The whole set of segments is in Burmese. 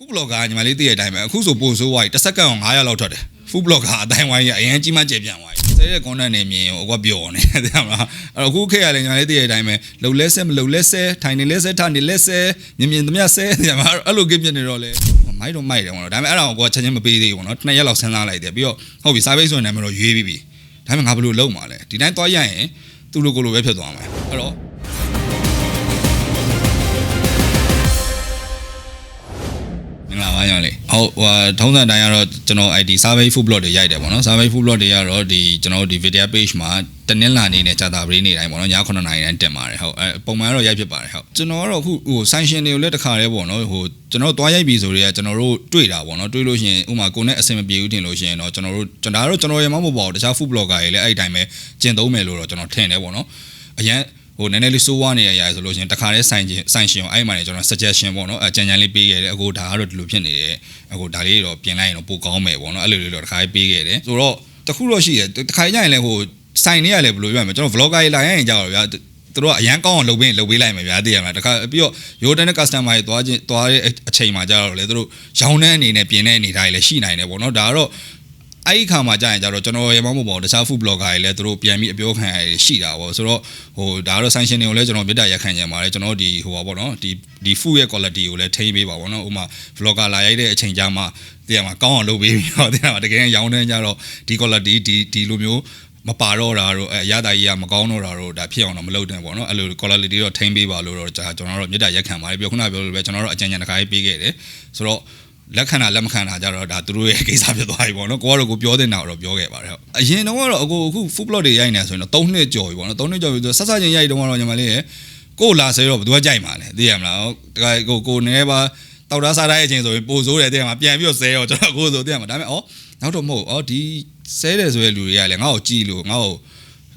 ဖူးဘလော့ဂါညီမလေးသိရတဲ့အတိုင်းပဲအခုဆိုပို့ဆိုးသွားပြီတစ်စက္ကန့်ကို900လောက်ထွက်တယ်ဖူးဘလော့ဂါအတိုင်းဝိုင်းကြီးအရင်ကြီးမှကျေပြန်သွားပြီဆဲတဲ့ content နဲ့မြင်ရောအကွက်ပျော်နေတယ်သိရမလားအဲ့တော့အခုခေတ်ကလည်းညီမလေးသိရတဲ့အတိုင်းပဲလှုပ်လဲဆဲမလှုပ်လဲဆဲထိုင်နေလဲဆဲထားနေလဲဆဲမြင်မြင်သမျှဆဲသိရမလားအဲ့လိုကိဖြစ်နေတော့လေမိုက်တော့မိုက်တယ်ပေါ့နော်ဒါပေမဲ့အဲ့ဒါကိုကိုကချက်ချင်းမပေးသေးဘူးပေါ့နော်နှစ်ရက်လောက်စဉ်းစားလိုက်တယ်ပြီးတော့ဟုတ်ပြီစာပိတ်ဆိုရင်နာမည်တော့ရွေးပြီးပြီဒါပေမဲ့ငါဘယ်လိုလုပ်မှာလဲဒီတိုင်းသွားရရင်သူ့လိုကိုလိုပဲဖြစ်သွားမှာအဲ့တော့ ဟုတ်ဟိုထုံးစံတိုင်းကတော့ကျွန်တော် ID survey food blog တွေရိုက်တယ်ပေါ့နော် survey food blog တွေကတော့ဒီကျွန်တော်တို့ဒီ video page မှာတနင်္လာနေ့နဲ့ကြာတာပတေးနေ့တိုင်းပေါ့နော်ည9:00နာရီတိုင်းတင်ပါတယ်ဟုတ်အဲပုံမှန်ကတော့ရိုက်ဖြစ်ပါတယ်ဟုတ်ကျွန်တော်ကတော့အခုဟို sanction တွေကိုလည်းတစ်ခါတည်းပေါ့နော်ဟိုကျွန်တော်သွားရိုက်ပြီဆိုတော့ကျွန်တော်တို့တွေ့တာပေါ့နော်တွေ့လို့ရှိရင်ဥမာကိုနဲ့အဆင်မပြေဘူးတင်လို့ရှိရင်တော့ကျွန်တော်တို့ကျွန်တော်တို့ကျွန်တော်ရမမဟုတ်ပါဘူးတခြား food blogger တွေလည်းအဲ့ဒီတိုင်းပဲကျင့်သုံးမယ်လို့တော့ကျွန်တော်ထင်တယ်ပေါ့နော်အရန် ဟိုနည်းနည်းလေးစိုးဝါနေရရဆိုလို့ရှိရင်တခါတည်းဆိုင်ချင်းဆိုင်ရှင်အဲ့မှာနေကျွန်တော် suggestion ပေါ့နော်အကြံဉာဏ်လေးပေးခဲ့တယ်အခုဒါကတော့ဒီလိုဖြစ်နေတယ်အခုဒါလေးတော့ပြင်လိုက်ရင်တော့ပိုကောင်းမယ်ပေါ့နော်အဲ့လိုလေးတော့တခါလေးပေးခဲ့တယ်ဆိုတော့တခုတော့ရှိတယ်တခါကြရင်လည်းဟိုဆိုင်နေရလည်းဘယ်လိုပြောရမလဲကျွန်တော် vlogger ကြီးလာရရင်ကြောက်တော့ဗျာသူတို့ကအရန်ကောင်းအောင်လုပ်ပေးလုပ်ပေးလိုက်မယ်ဗျာသိရမလားတခါပြီးတော့ရိုးတန်းတဲ့ customer တွေသွားချင်းသွားတဲ့အချိန်မှာကြတော့လေသူတို့ရောင်းတဲ့အနေနဲ့ပြင်တဲ့အနေထားတွေလည်းရှိနိုင်တယ်ပေါ့နော်ဒါကတော့ အဲ့ဒီခါမှာကြာရင်ကြတော့ကျွန်တော်ရေမမဟုတ်ပါဘူးတခြား food blogger တွေလည်းသူတို့ပြန်ပြီးအပြောခံရရှိတာပေါ့ဆိုတော့ဟိုဒါကတော့ sanction တွေကိုလည်းကျွန်တော်မေတ္တာရက်ခံကြပါတယ်ကျွန်တော်ဒီဟိုပါပေါ့နော်ဒီဒီ food ရဲ့ quality ကိုလည်းထိန်းပေးပါပေါ့နော်ဥပမာ vlogger လာရိုက်တဲ့အချိန်ကြာမှတကယ်မှာကောင်းအောင်လုပ်ပေးပြီးတော့တကယ်မှာတကယ်ရောင်းတဲ့ကြတော့ဒီ quality ဒီဒီလိုမျိုးမပါတော့တာတို့အဲရတာကြီးကမကောင်းတော့တာတို့ဒါဖြစ်အောင်တော့မလုပ်တဲ့ပေါ့နော်အဲ့လို quality တော့ထိန်းပေးပါလို့တော့ကျွန်တော်တို့မေတ္တာရက်ခံပါတယ်ပြီးခုနပြောလို့ပဲကျွန်တော်တို့အကြံဉာဏ်တစ်ခါရေးပေးခဲ့တယ်ဆိုတော့ လက်ခံတာလက်မခံတာကြတော့ဒါသူတို့ရဲ့ကိစ္စဖြစ်သွားပြီပေါ့နော်ကိုကတော့ကိုပြောတဲ့နာတော့ပြောခဲ့ပါတယ်ဟုတ်အရင်တော့ကတော့အခုအခု food blog တွေရိုက်နေဆိုရင်တော့3နှစ်ကျော်ပြီပေါ့နော်3နှစ်ကျော်ပြီဆိုဆက်ဆက်ချင်းရိုက်တော့ကတော့ညီမလေးရဲ့ကိုလာဆဲတော့ဘယ်သူကကြိုက်မှာလဲသိရမလားတခါကိုကိုနဲပါတောက်တာစားတဲ့အချိန်ဆိုရင်ပိုဆိုးတယ်သိရမှာပြန်ပြီးတော့ဆဲရောကျွန်တော်ကိုဆိုသိရမှာဒါပေမဲ့ဩနောက်တော့မဟုတ်ဩဒီဆဲတယ်ဆိုတဲ့လူတွေကလည်းငါ့ကိုကြည့်လို့ငါ့ကို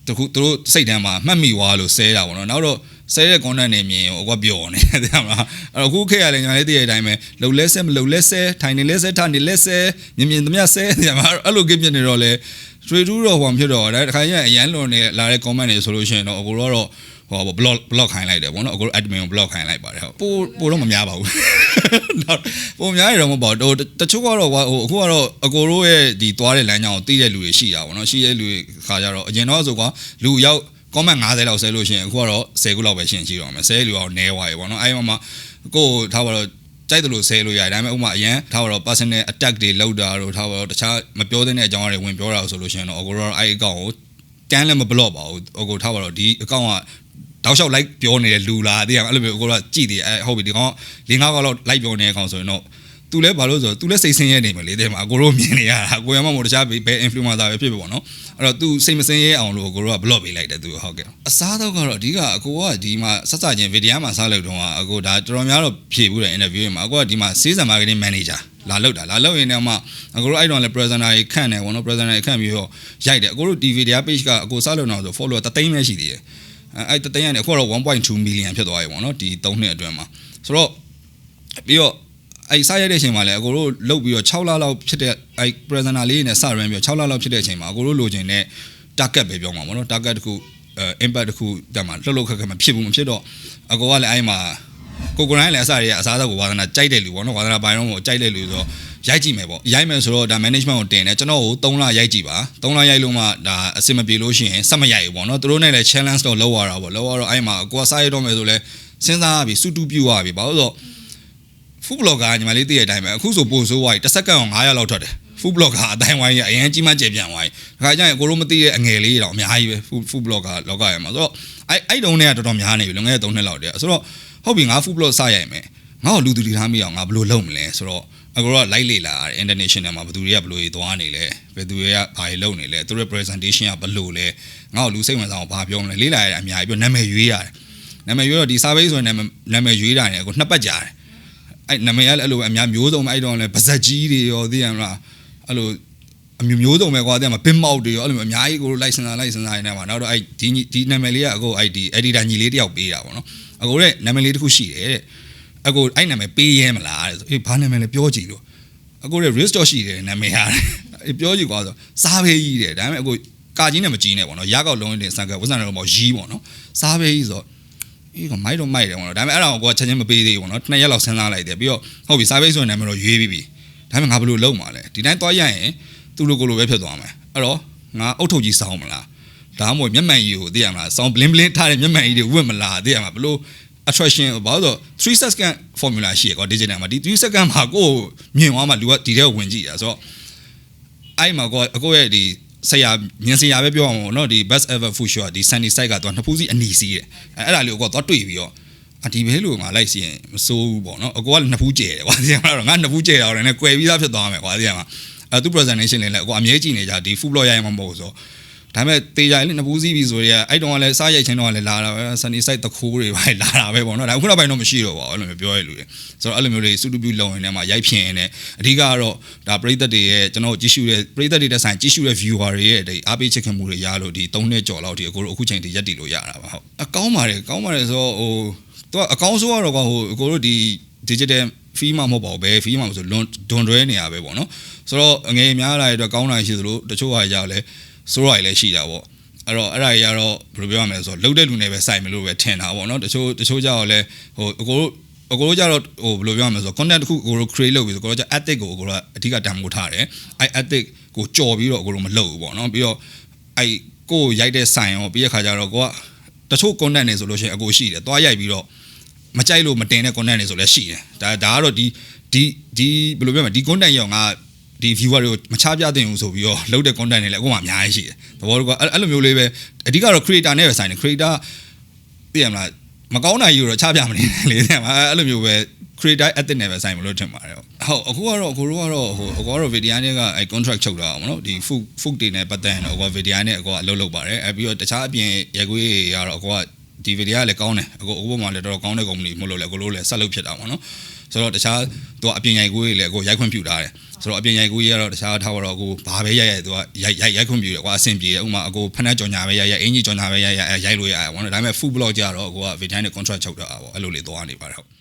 တခုသူတို့စိတ်ထဲမှာမှတ်မိသွားလို့ဆဲတာပေါ့နော်နောက်တော့ ဆဲတဲ့ content နဲ့မြင်ရောအကွက်ပျော်နေတယ်သိရမလားအဲ့တော့အခုခေတ်ကလည်းညာလေးတည့်တဲ့အတိုင်းပဲလှုပ်လဲဆဲမလှုပ်လဲဆဲထိုင်နေလဲဆဲထားနေလဲဆဲမြင်မြင်သမျှဆဲသိရမလားအဲ့လိုကိဖြစ်နေတော့လေဆွေတူးတော့ဟောဖြစ်တော့ဒါတခါကျရင်အရန်လွန်နေလာတဲ့ comment တွေဆိုလို့ရှိရင်တော့အကိုတော့ဟော block block ခိုင်းလိုက်တယ်ဗောနော်အကို admin ကို block ခိုင်းလိုက်ပါတယ်ဟုတ်ပိုပိုတော့မများပါဘူးတော့ပိုများရတော့မပေါ့တော့တချို့ကတော့ဟိုအခုကတော့အကိုတို့ရဲ့ဒီသွားတဲ့လမ်းကြောင်းကိုသိတဲ့လူတွေရှိတာဗောနော်ရှိတဲ့လူတွေခါကြတော့အရင်တော့ဆိုကွာလူရောက် comment 50လောက်ဆဲလို့ရှိရင်အခုကတော့10ခုလောက်ပဲရှင်းရှိတော့မယ်10လူအောင်နဲသွားရေဗောနော်အဲဒီမှာကိုထားပါတော့ကြိုက်တယ်လို့ဆဲလို့ရတယ်ဒါပေမဲ့ဥမာအရင်ထားပါတော့ personal attack တွေလောက်တာတို့ထားပါတော့တခြားမပြောတဲ့အကြောင်းအရာတွေဝင်ပြောတာဆိုလို့ရှိရင်တော့အကိုတော့အဲဒီအကောင့်ကိုကန်လည်းမဘလော့ပါဘူးအကိုထားပါတော့ဒီအကောင့်ကတောက်လျှောက် like ပြောနေတဲ့လူလားသိရမအဲ့လိုမျိုးအကိုကကြည့်တယ်အဲဟုတ်ပြီဒီကောင်၄၅ကောင်လောက် like ပြောနေတဲ့အကောင်ဆိုရင်တော့ သူလည်းဘာလို့ဆိုသူလည်းစိတ်ဆင်းရဲနေမှာလေတဲ့မှာအကိုတို့မြင်နေရတာကိုရမမို့တခြားဘယ် influencer ပဲဖြစ်ဖြစ်ပေါ့နော်အဲ့တော့သူစိတ်မဆင်းရဲအောင်လို့ကိုတို့က block ပေးလိုက်တယ်သူဟုတ်ကဲ့အစားတော့ကတော့အဓိကအကိုကဒီမှာဆက်စချင်းဗီဒီယိုမှာစားလို့တော့အကိုဒါတော်တော်များတော့ဖြေဘူးတဲ့ interview မှာအကိုကဒီမှာ sales and marketing manager လာလောက်တာလာလောက်ရင်တော့မှအကိုတို့အဲ့တော့လည်း presenter ကြီးခန့်တယ်ပေါ့နော် presenter ကြီးခန့်ပြီးတော့ရိုက်တယ်အကိုတို့ဒီ video page ကအကိုစားလို့တော့ဆို follower တသိန်းပဲရှိသေးတယ်အဲ့တသိန်းကနေအခုတော့1.2 million ဖြစ်သွားပြီပေါ့နော်ဒီ3နှစ်အတွင်းမှာဆိုတော့ပြီးတော့ အဲ့စရိုက်တဲ့အချိန်မှာလည်းအကိုတို့လုတ်ပြီးတော့6လလောက်ဖြစ်တဲ့အဲ့ presenter လေးနဲ့စရမ်းပြီးတော့6လလောက်ဖြစ်တဲ့အချိန်မှာအကိုတို့လိုချင်တဲ့ target ပဲပြောမှာပေါ့နော် target တခုအဲ impact တခုတက်မှာလှုပ်လှုပ်ခက်ခက်မဖြစ်ဘူးမဖြစ်တော့အကိုကလည်းအဲ့မှာကိုကိုတိုင်းလည်းအစားတွေကအစားအသောက်ကိုဝါသနာကြိုက်တဲ့လူပေါ့နော်ဝါသနာပိုင်းတော့ကိုကြိုက်တဲ့လူဆိုတော့ရိုက်ကြည့်မယ်ပေါ့ရိုက်မယ်ဆိုတော့ဒါ management ကိုတင်တယ်ကျွန်တော်ကို3လရိုက်ကြည့်ပါ3လရိုက်လို့မှဒါအဆင်မပြေလို့ရှိရင်စက်မရိုက်ဘူးပေါ့နော်သူတို့နဲ့လည်း challenge တော့လောက်ရတာပေါ့လောက်ရတော့အဲ့မှာကိုကစားရတော့မယ်ဆိုလဲစဉ်းစားရပြီစုတူပြူရပြီဘာလို့ဆိုတော့ ဖူးဘလော့ကာညီမလေးသိတဲ့အတိုင်းပဲအခုဆိုပိုဆိုးဝါးကြီးတစ်စက္ကန့်အောင်900လောက်ထွက်တယ်ဖူးဘလော့ကာအတိုင်းဝိုင်းရအရင်ကြီးမှကျေပြန်သွားပြီဒါခါကျရင်ကိုလိုမသိရဲ့အငယ်လေးတောင်အများကြီးပဲဖူးဖူးဘလော့ကာလောကရမှာဆိုတော့အဲ့အဲ့တုံးတွေကတော်တော်များနေပြီလွန်ခဲ့တဲ့3နှစ်လောက်တည်းဆိုတော့ဟုတ်ပြီငါဖူးဘလော့စရိုက်မယ်ငါ့ကိုလူသူတီထားမိအောင်ငါဘယ်လိုလုပ်မလဲဆိုတော့အခုတော့ light လေလာတယ် international မှာဘယ်သူတွေကဘယ်လိုတွေသွားနေလဲဘယ်သူတွေကဘာတွေလုပ်နေလဲသူတို့ presentation ကဘယ်လိုလဲငါ့ကိုလူစိတ်ဝင်စားအောင်ဘာပြောမလဲလေ့လာရတာအများကြီးပြီးနာမည်ရွေးရတယ်နာမည်ရွေးတော့ဒီ survey ဆိုရင်နာမည်နာမည်ရွေးတာနေအခုနှစ်ပတ်ကြာတယ် အဲ့နာမည်ကလည်းအဲ့လိုအများမျိုးစုံပဲအဲ့တော့လည်းပါဇက်ကြီးတွေရောသိရမလားအဲ့လိုအမျိုးမျိုးစုံပဲကွာတဲ့မှာပင်မောက်တွေရောအဲ့လိုအများကြီးကိုလိုလိုက်စင်စားလိုက်စင်စားနေမှာနောက်တော့အဲ့ဒီဒီနာမည်လေးကအခုအဲ့ဒီ editor ညီလေးတယောက်ပေးတာပေါ့နော်အခုတဲ့နာမည်လေးတစ်ခုရှိတယ်တဲ့အကိုအဲ့နာမည်ပေးရဲမလားတဲ့ဆိုအေးဘာနာမည်လဲပြောကြည့်လို့အကိုတဲ့ risk တော့ရှိတယ်နာမည်ဟာအေးပြောကြည့်ကွာဆိုစားဖေးကြီးတယ်ဒါပေမဲ့အကိုကာကြီးနဲ့မကြီးနဲ့ပေါ့နော်ရကောက်လုံးနေတဲ့စံကဝဇ္ဇန်တော်ပေါ့ရီးပေါ့နော်စားဖေးကြီးဆို အေးကမိုက်တော့မိုက်တယ်ပေါ့နော်ဒါပေမဲ့အဲ့ဒါကိုကိုကချက်ချင်းမပေးသေးဘူးပေါ့နော်နှစ်ရက်လောက်စဉ်းစားလိုက်တယ်ပြီးတော့ဟုတ်ပြီ service ဆိုတဲ့နာမည်တော့ရွေးပြီးပြီဒါပေမဲ့ငါဘယ်လိုလုပ်မှာလဲဒီတိုင်းသွားရရင်သူ့လိုကိုလိုပဲဖြစ်သွားမယ်အဲ့တော့ငါအုတ်ထုတ်ကြီးစောင်းမလားဒါမှမဟုတ်မျက်မှန်ကြီးကိုသိရမလားစောင်း bling bling ထားတဲ့မျက်မှန်ကြီးတွေဝတ်မလားသိရမလားဘယ်လို attraction ဘာလို့ဆို3 second formula ရှိရကော digital မှာဒီ3 second မှာကိုယ်မြင်သွားမှလူကဒီထဲကိုဝင်ကြည့်တာဆိုတော့အဲ့မှာကိုအကိုရဲ့ဒီ ဆရာမြင်ဆရာပဲပြောအောင်ပေါ့နော်ဒီ best ever food show ဒီ sunny side ကတော့နှစ်ဖူးစီအနီစီးတယ်အဲ့အဲ့ဒါလေးကိုကတော့တွေ့ပြီးတော့အဒီပဲလို့ငါလိုက်စီရင်မစိုးဘူးပေါ့နော်အကိုကလည်းနှစ်ဖူးကျဲတယ်ကွာဒီမှာတော့ငါနှစ်ဖူးကျဲတာတော့လည်းကွယ်ပြီးသားဖြစ်သွားမယ်ကွာဒီမှာအဲသူ presentation လေးလည်းအကိုအမြဲကြည့်နေကြဒီ food blog ရရင်မမဟုတ်ဆို ဒါပေမဲ့တေးကြလေးနှစ်ဖူးစီးပြီဆိုရင်အဲ့တုန်းကလည်းစားရိုက်ချင်းတော့လည်းလာတာပဲ sunny side တခိုးတွေပဲလာတာပဲပေါ့နော်ဒါခုနောက်ပိုင်းတော့မရှိတော့ပါဘူးအဲ့လိုမျိုးပြောရလူတွေဆိုတော့အဲ့လိုမျိုးတွေစူတူပြူလုံရင်လည်းမှရိုက်ဖြင်နေအဓိကကတော့ဒါပရိသတ်တွေရဲ့ကျွန်တော်ကြည့်ရှုတဲ့ပရိသတ်တွေတဲ့ဆိုင်ကြည့်ရှုတဲ့ viewer တွေရဲ့ဒီအားပေးချစ်ခင်မှုတွေရလို့ဒီ3နှစ်ကျော်လောက်ဒီအကိုတို့အခုချိန်ထိရက်တည်လို့ရတာပါဟုတ်အကောင်းပါတယ်ကောင်းပါတယ်ဆိုတော့ဟိုသူကအကောင်းဆုံးကတော့ကွာဟိုအကိုတို့ဒီ digital fee မှာမဟုတ်ပါဘူးပဲ fee မှာဆိုလွန်ဒွန်တွဲနေရပဲပေါ့နော်ဆိုတော့အငယ်များလာတဲ့အတွက်ကောင်းတာရှိသလိုတချို့ဟာကြောက်လဲ စိုးရိုက်လည်းရှိတာပေါ့အဲ့တော့အဲ့ဒါကြီးကတော့ဘယ်လိုပြောရမလဲဆိုတော့လှုပ်တဲ့လူနဲ့ပဲစိုက်မလို့ပဲထင်တာပေါ့နော်တချို့တချို့ကြောက်လဲဟိုအကိုတို့အကိုတို့ကြတော့ဟိုဘယ်လိုပြောရမလဲဆိုတော့ content တစ်ခုအကိုတို့ create လုပ်ပြီးဆိုတော့ကိုတို့ကြ ethic ကိုအကိုတို့ကအဓိကတန်ဖိုးထားတယ်အဲ့ ethic ကိုကြော်ပြီးတော့အကိုတို့မလုပ်ဘူးပေါ့နော်ပြီးတော့အဲ့ကိုရိုက်တဲ့ဆိုင်ရောပြီးရခါကျတော့ကိုကတချို့ content တွေဆိုလို့ရှိရင်အကိုရှိတယ်သွားရိုက်ပြီးတော့မကြိုက်လို့မတင်တဲ့ content တွေဆိုလည်းရှိတယ်ဒါဒါကတော့ဒီဒီဒီဘယ်လိုပြောမလဲဒီ content ရောငါ ဒီ viewer တွေကိုမချပြသင့်ဘူးဆိုပြီးတော့လုပ်တဲ့ content တွေလည်းအခုမှအများကြီးရှိတယ်သဘောတကွာအဲ့လိုမျိုးလေးပဲအဓိကတော့ creator နဲ့ပဲဆိုင်တယ် creator သိရမလားမကောင်းတာကြီးကိုတော့ချပြမနေနဲ့လေသိရမလားအဲ့လိုမျိုးပဲ creator ethic နဲ့ပဲဆိုင်မလို့ထင်ပါတယ်ဟုတ်အခုကတော့အခုတို့ကတော့ဟိုအကောတော့ video နဲ့ကအဲ contract ချုပ်တာအောင်နော်ဒီ food food တွေနဲ့ပတ်သက်ရင်တော့အကော video နဲ့အကောအလုပ်လုပ်ပါတယ်အဲပြီးတော့တခြားအပြင်ရက်ကွေးကတော့အကောကဒီ video ကလည်းကောင်းတယ်အကောအခုပေါ်မှာလည်းတော်တော်ကောင်းတဲ့ company မဟုတ်လို့လည်းအကောလို့လည်းဆက်လုပ်ဖြစ်တာပေါ့နော် ဆိုတော့တခြားသူကအပြင်ရိုက်ကွေးတွေလည်းအကောရိုက်ခွင့်ပြုထားတယ်ဆိုတော့အပြင်ရိုက်ကူကြီးကတော့တခြားထားတော့အကိုဘာပဲရိုက်ရိုက်သူကရိုက်ရိုက်ရိုက်ခွင့်ပြုတယ်ကွာအဆင်ပြေတယ်ဥမာအကိုဖက်နှက်ကြော်ညာပဲရိုက်ရိုက်အင်ကြီးကြော်ညာပဲရိုက်ရိုက်ရိုက်လို့ရတယ်ပေါ့နော်ဒါပေမဲ့ food blog ကြတော့အကိုက video နဲ့ contract ချုပ်တာပေါ့အဲ့လိုလေးသွားနေပါတယ်ဟုတ်